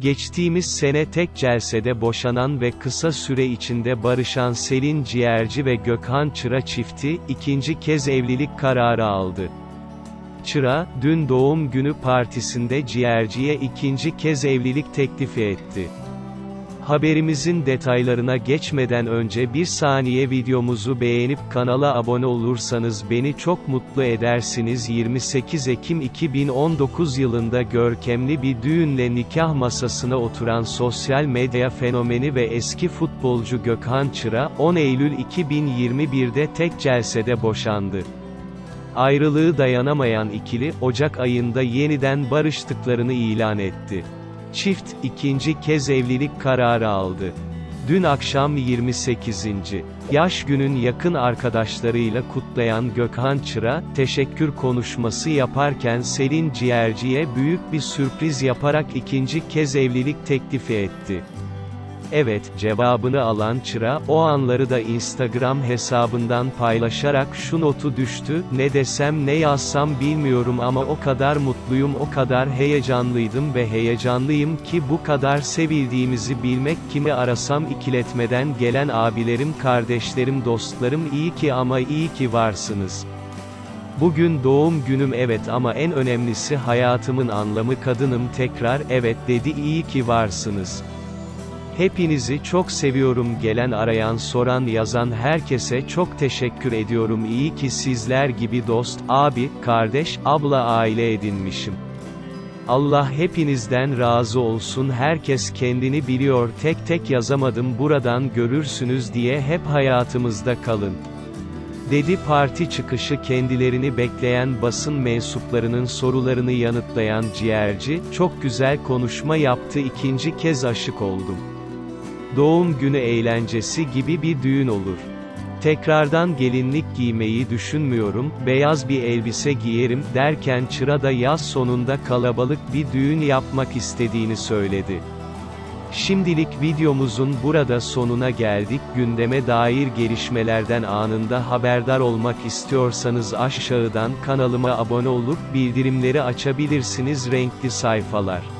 Geçtiğimiz sene tek celsede boşanan ve kısa süre içinde barışan Selin Ciğerci ve Gökhan Çıra çifti, ikinci kez evlilik kararı aldı. Çıra, dün doğum günü partisinde Ciğerci'ye ikinci kez evlilik teklifi etti. Haberimizin detaylarına geçmeden önce bir saniye videomuzu beğenip kanala abone olursanız beni çok mutlu edersiniz. 28 Ekim 2019 yılında görkemli bir düğünle nikah masasına oturan sosyal medya fenomeni ve eski futbolcu Gökhan Çıra, 10 Eylül 2021'de tek celsede boşandı. Ayrılığı dayanamayan ikili, Ocak ayında yeniden barıştıklarını ilan etti. Çift, ikinci kez evlilik kararı aldı. Dün akşam 28. yaş günün yakın arkadaşlarıyla kutlayan Gökhan Çıra, teşekkür konuşması yaparken Selin Ciğerci'ye büyük bir sürpriz yaparak ikinci kez evlilik teklifi etti. Evet, cevabını alan Çıra, o anları da Instagram hesabından paylaşarak şu notu düştü, ne desem ne yazsam bilmiyorum ama o kadar mutluyum o kadar heyecanlıydım ve heyecanlıyım ki bu kadar sevildiğimizi bilmek kimi arasam ikiletmeden gelen abilerim kardeşlerim dostlarım iyi ki ama iyi ki varsınız. Bugün doğum günüm evet ama en önemlisi hayatımın anlamı kadınım tekrar evet dedi iyi ki varsınız. Hepinizi çok seviyorum gelen arayan soran yazan herkese çok teşekkür ediyorum iyi ki sizler gibi dost, abi, kardeş, abla aile edinmişim. Allah hepinizden razı olsun herkes kendini biliyor tek tek yazamadım buradan görürsünüz diye hep hayatımızda kalın. Dedi parti çıkışı kendilerini bekleyen basın mensuplarının sorularını yanıtlayan ciğerci, çok güzel konuşma yaptı ikinci kez aşık oldum. Doğum günü eğlencesi gibi bir düğün olur. Tekrardan gelinlik giymeyi düşünmüyorum, beyaz bir elbise giyerim derken Çıra da yaz sonunda kalabalık bir düğün yapmak istediğini söyledi. Şimdilik videomuzun burada sonuna geldik. Gündeme dair gelişmelerden anında haberdar olmak istiyorsanız aşağıdan kanalıma abone olup bildirimleri açabilirsiniz renkli sayfalar.